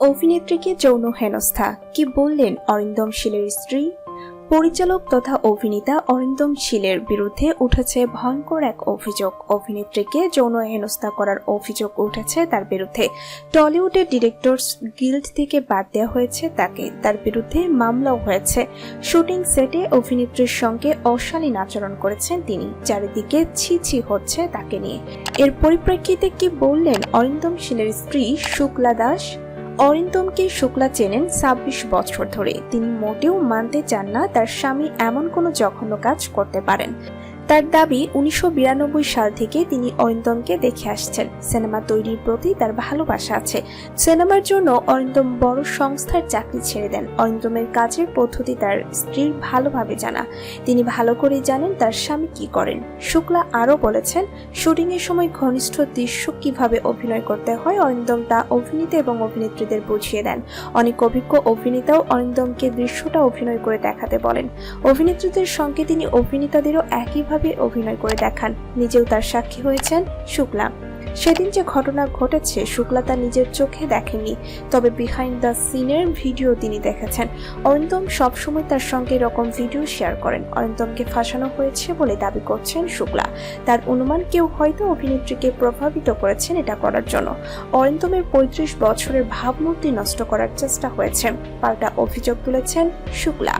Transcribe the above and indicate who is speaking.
Speaker 1: অভিনেত্রীকে যৌন হেনস্থা। কি বললেন অরিন্দম শীলের স্ত্রী? পরিচালক তথা অভিনেতা অরিন্দম শীলের বিরুদ্ধে উঠেছে ভয়ঙ্কর এক অভিযোগ। অভিনেত্রীকে যৌন হেনস্থা করার অভিযোগ উঠেছে তার বিরুদ্ধে। টলিউডের ডিরেক্টরস গিল্ড থেকে বাদ দেওয়া হয়েছে তাকে। তার বিরুদ্ধে মামলাও হয়েছে। শুটিং সেটে অভিনেত্রীর সঙ্গে অশালীন আচরণ করেছেন তিনি। চারিদিকে ছি ছি হচ্ছে তাকে নিয়ে। এর পরিপ্রেক্ষিতে কি বললেন অরিন্দম শীলের স্ত্রী শুক্লা দাস? অরিন্দমকে শুক্লা চেনেন ছাব্বিশ বছর ধরে। তিনি মোটেও মানতে চান না তার স্বামী এমন কোনো জঘন্য কাজ করতে পারেন। তার দাবি উনিশশো বিরানব্বই সাল থেকে তিনি অরিন্দমকে দেখে আসছেন। সিনেমা তৈরির প্রতি তার ভালোবাসা আছে। সিনেমার জন্য অরিন্দম বড় সংস্থার চাকরি ছেড়ে দেন। অরিন্দমের কাজের পদ্ধতি তার স্ত্রীর ভালোভাবে জানা। তিনি ভালো করেই জানেন তার স্বামী কি করেন। শুক্লা আরও বলেছেন, শুটিংয়ের সময় ঘনিষ্ঠ দৃশ্য কীভাবে অভিনয় করতে হয় অরিন্দম তা অভিনেতা এবং অভিনেত্রীদের বুঝিয়ে দেন। অনেক অভিজ্ঞ অভিনেতাও অরিন্দমকে দৃশ্যটা অভিনয় করে দেখাতে বলেন। অভিনেত্রীদের সঙ্গে তিনি অভিনেতাদেরও একইভাবে অভিনয় করে দেখান। নিজেও তার সাক্ষী হয়েছেন শুক্লা। সেদিন যে ঘটনা ঘটেছে, শুক্লা তা নিজের চোখে দেখেননি। তবে বিহাইন্ড দ্য সিনের ভিডিও তিনি দেখেছেন। অরিন্দম সবসময় তার সঙ্গে এরকম ভিডিও শেয়ার করেন। অরিন্দমকে ফাঁসানো হয়েছে বলে দাবি করছেন শুক্লা। তার অনুমান কেউ হয়তো অভিনেত্রীকে প্রভাবিত করেছেন এটা করার জন্য। অরিন্দমের পঁয়ত্রিশ বছরের ভাবমূর্তি নষ্ট করার চেষ্টা হয়েছে। পাল্টা অভিযোগ তুলেছেন শুক্লা।